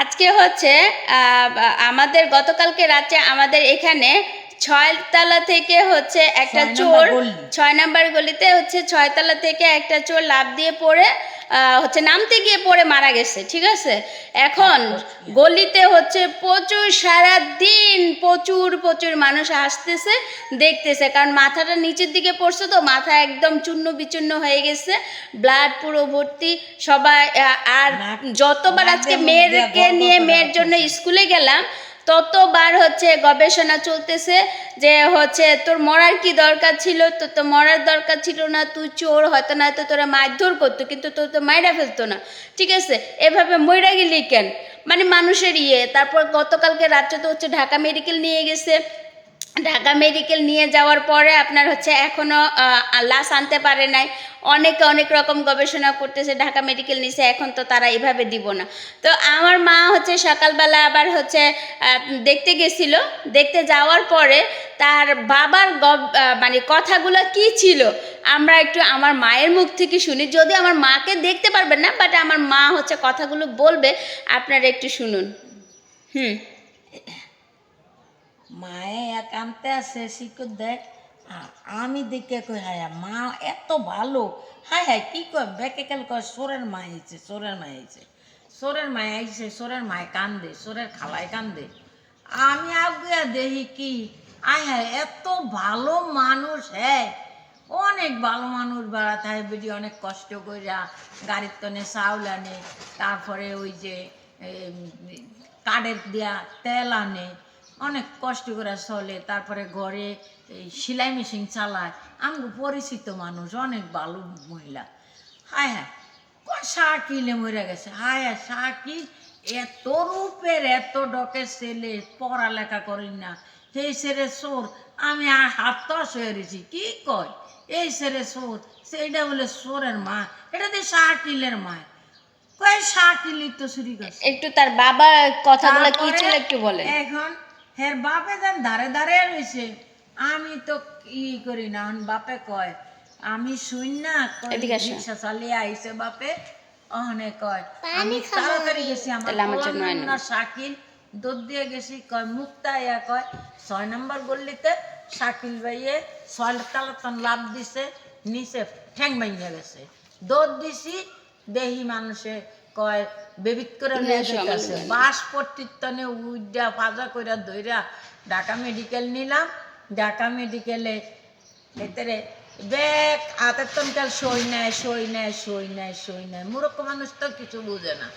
আজকে হচ্ছে আমাদের গতকালকে রাতে আমাদের এখানে ছয়তলা থেকে হচ্ছে একটা চোর ছয় নাম্বার গলিতে হচ্ছে ছয়তলা থেকে একটা চোর লাফ দিয়ে পড়ে হচ্ছে নামতে গিয়ে পড়ে মারা গেছে ঠিক আছে? এখন গলিতে হচ্ছে প্রচুর সারা দিন প্রচুর প্রচুর মানুষ আসতেছে দেখতেছে। কারণ মাথাটা নিচের দিকে পড়ছে তো মাথা একদম চূর্ণ বিচূর্ণ হয়ে গেছে ব্লাড পুরো ভর্তি। সবাই আর যতবার আজকে মেয়েরকে নিয়ে মেয়ের জন্য স্কুলে গেলাম ততবার হচ্ছে গবেষণা চলতেছে যে হচ্ছে তোর মরার কি দরকার ছিল? তো তো মরার দরকার ছিল না, তুই চোর, হয়তো না তো তোরা মারধর করতো, কিন্তু তোর তো মাইরা ফেলতো না। ঠিক আছে? এভাবে মইরা গেলি কেন? মানে মানুষের ইয়ে। তারপর গতকালকে রাত্রে তো হচ্ছে ঢাকা মেডিকেল নিয়ে গেছে। ঢাকা মেডিকেল নিয়ে যাওয়ার পরে আপনার হচ্ছে এখনও লাশ আনতে পারে নাই। অনেকে অনেক রকম গবেষণা করতেছে, ঢাকা মেডিকেল নিছে, এখন তো তারা এভাবে দিব না। তো আমার মা হচ্ছে সকালবেলা আবার হচ্ছে দেখতে গেছিল। দেখতে যাওয়ার পরে তার বাবার মানে কথাগুলো কি ছিল, আমরা একটু আমার মায়ের মুখ থেকে শুনি। যদি আমার মাকে দেখতে পারবেন না বাট আমার মা হচ্ছে কথাগুলো বলবে। আপনারা একটু শুনুন। হুম। মায়ে একান্তে আছে শিকর দেখ আর আমি দেখে কই, হায়, মা এত ভালো। হায় হায়, কি কয় বেকে কাল কয়, সোরের মা আইছে, সোরের মা আইছে। সোরের মা আইছে, সোরের মায় কান্দে, সোরের খালায় কান্দে। আমি আগুয়া দেখি কি, আয় হায়, এত ভালো মানুষ হ্যাঁ। অনেক ভালো মানুষ বেড়াতে হয় বেটি অনেক কষ্ট কইরা গাড়ির তনে চাউল আনে, তারপরে ওই যে কাঠের দেয়া তেল আনে। অনেক কষ্ট করে চলে তারপরে ঘরে এই সেলাই মেশিন চালায়। আমি পরিচিত মানুষ অনেক ভালো মহিলা। হায় হায় শাকিলে মরে গেছে? হায় হায় শাকিল এত রূপের এত ডকের ছেলে পড়ালেখা করি না। সেই ছেলে চোর আমি আর হাত তো হয়েছি কি কয়? এই ছেলে চোর সেইটা বলে সোরের মা এটা দিয়ে শাকিলের মা। কয় শাকিলি তো চুরি করছে? একটু তার বাবার কথাগুলো কি ছিল একটু বলেন। এখন হের বাপে যেন ধারে ধারে রয়েছে আমি তো ই করি না? এখন বাপে কয় আমি শুন না রিক্সা চালিয়ে আইছে বাপে। অহনে কয় আমি তাড়াতাড়ি গেছি আমার শাকিল দুধ দিয়ে গেছি। কয় মুক্তা ইয়া কয় ছয় নম্বর গল্লিতে শাকিল ভাইয়ে ছয় তালাতন লাভ দিছে নিচে ঠ্যাং ভাঙিয়ে গেছে। দুধ দিছি দেহি মানুষে কয় বেবিত করে নিয়ে আসো বাস পট্টিতনে উইডা ফাজা কইরা ধইরা ঢাকা মেডিকেল নিলাম। ঢাকা মেডিকেলে ভেতরে ব্যাগ হাতের তনকাল সই নেয় সই নেয় সই নেয় সই নেয়। মূর্খ মানুষ তো কিছু বুঝে না।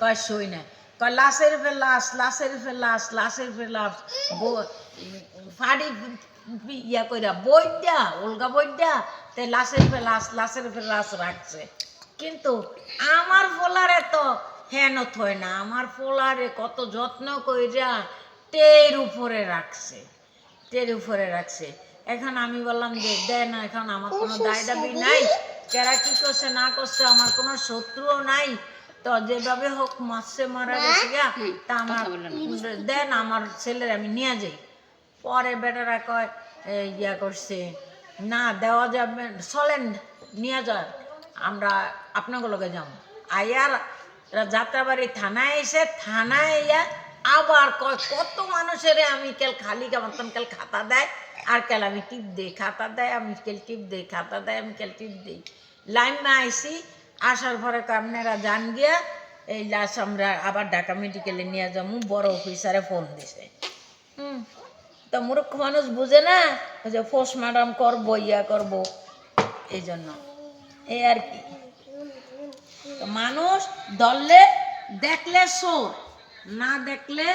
কয় সই নেয়। কয় লাশের ফে লাশ লাশের ফেলাস লাশের ফে লাশ। ব- ফাড়ি ইয়া কইরা বইডা উলগা বইডা তে লাশের ফেলাস লাশের ফে লাশ রাখছে। কিন্তু আমার ফোলারে তো হেন থয় না আমার ফোলারে কত যত্ন কইরা টের উপরে রাখছে টের উপরে রাখছে। এখন আমি বললাম যে দে না এখন আমার কোনো দায় দাবি নাই কেরা কি করছে না করছে আমার কোনো শত্রুও নাই। তো যেভাবে হোক মাসে মারা গেছে গা তা আমার দেন আমার ছেলের আমি নিয়ে যাই। পরে বেটারা কয় ইয়া করছে না দেওয়া যাবে চলেন নিয়ে যান আমরা আপনাকে লগে যাব। আয়ার যাত্রাবাড়ি থানায় এসে থানায় ইয়া আবার কত মানুষের আমি কেল খালি মতন কেল খাতা দেয় আর কেল আমি টিপ দিই খাতা দেয় আমি কেল টিপ দিই খাতা দেয় আমি কেল টিপ দিই। লাইন না আইসি আসার পরে আপনারা যান গিয়া এই লাশ আমরা আবার ঢাকা মেডিকেলে নিয়ে যাব বড় অফিসারে ফোন দিছে। হুম। তো মূর্খ মানুষ বুঝে না ওই যে পোস্টমার্টম করব ইয়া করব এই জন্য। এই আর কি। মানুষ দললে দেখলে সোর, না দেখলে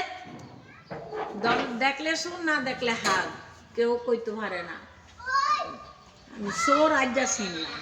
দেখলে সোর, না দেখলে হাল। কেউ কইতে পারে না। আমি সোর আজ যা চিনলাম